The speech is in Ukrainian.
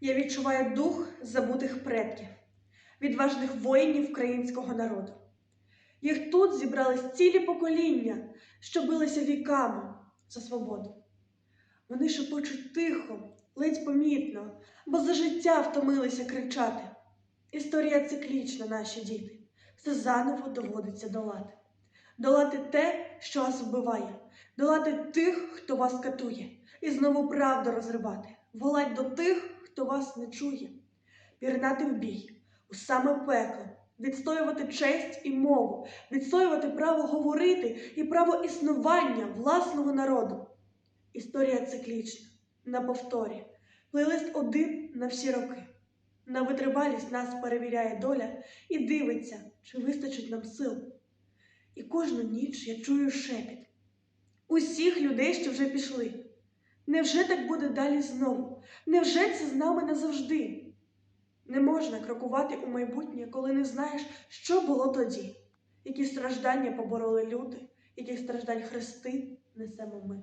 Я відчуваю дух забутих предків, відважних воїнів українського народу. Їх тут зібрались цілі покоління, що билися віками за свободу. Вони шепочуть тихо, ледь помітно, бо за життя втомилися кричати. Історія циклічна, наші діти, все заново доводиться долати. Долати те, що вас вбиває, долати тих, хто вас катує, і знову правду розривати, волать до тих, хто вас не чує, пірнати в бій, у саме пекло, відстоювати честь і мову, відстоювати право говорити і право існування власного народу. Історія циклічна, на повторі, плейлист один на всі роки. На витривалість нас перевіряє доля і дивиться, чи вистачить нам сил. І кожну ніч я чую шепіт усіх людей, що вже пішли. Невже так буде далі знову? Невже це з нами назавжди? Не можна крокувати у майбутнє, коли не знаєш, що було тоді, які страждання побороли люди, яких страждань хрести несемо ми.